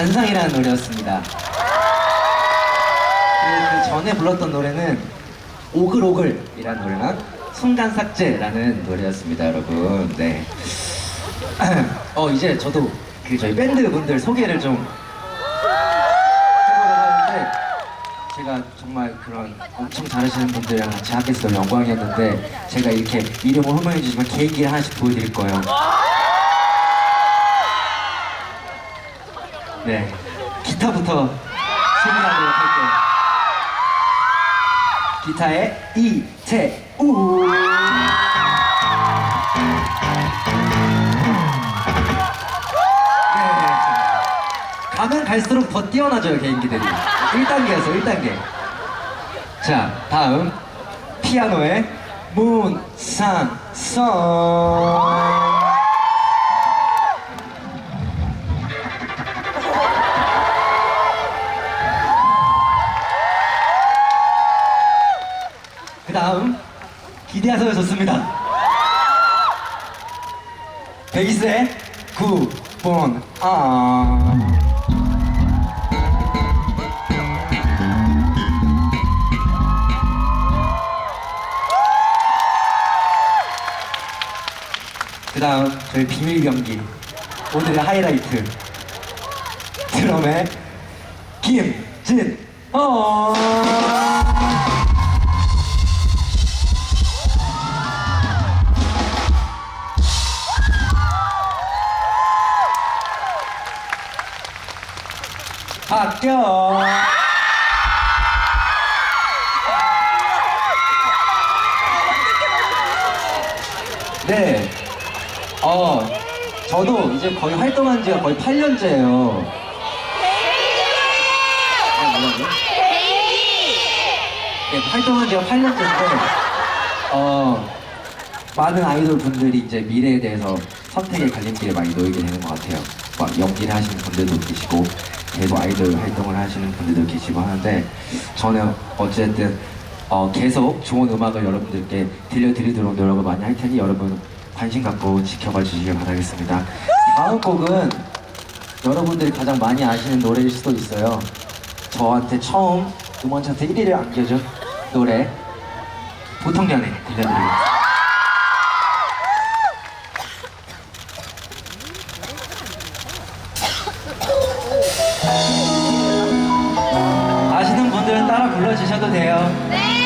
노래한 노래였습니다. 그 전에 불렀던 노래는 오글오글이라는 노래랑 순간 삭제라는 노래였습니다, 여러분. 네. 어 이제 저도 그 저희 밴드 분들 소개를 좀 해보려고 하는데 제가 정말 그런 엄청 잘하시는 분들이랑 같이 하게 돼서 영광이었는데 제가 이렇게 이름을 호명해 주시면 개인기를 하나씩 보여드릴 거예요. 네, 기타부터 소개하도록 할게요. 기타의 이태우. 네. 가면 갈수록 더 뛰어나져요 개인기들이 1단계에서 1단계 자 다음 피아노의 문상성 다음 기대하셔도 좋습니다. 베이스의 9번 아. 그 다음 저희 비밀 경기. 오늘의 하이라이트. 드럼의 김진어 박경 네. 어, 저도 이제 거의 활동한 지가 거의 8년째예요. 네, 활동한 지가 8년째인데, 어, 많은 아이돌 분들이 이제 미래에 대해서 선택의 갈림길에 많이 놓이게 되는 것 같아요. 막 연기를 하시는 분들도 계시고, 계속 아이돌 활동을 하시는 분들도 계시고 하는데, 저는 어쨌든, 어, 계속 좋은 음악을 여러분들께 들려드리도록 노력을 많이 할 테니 여러분 관심 갖고 지켜봐 주시길 바라겠습니다. 다음 곡은 여러분들이 가장 많이 아시는 노래일 수도 있어요. 저한테 처음 음원 차트 1위를 안겨준 노래 보통 연애 들려드리겠습니다. 분들은 따라 불러주셔도 돼요. 네.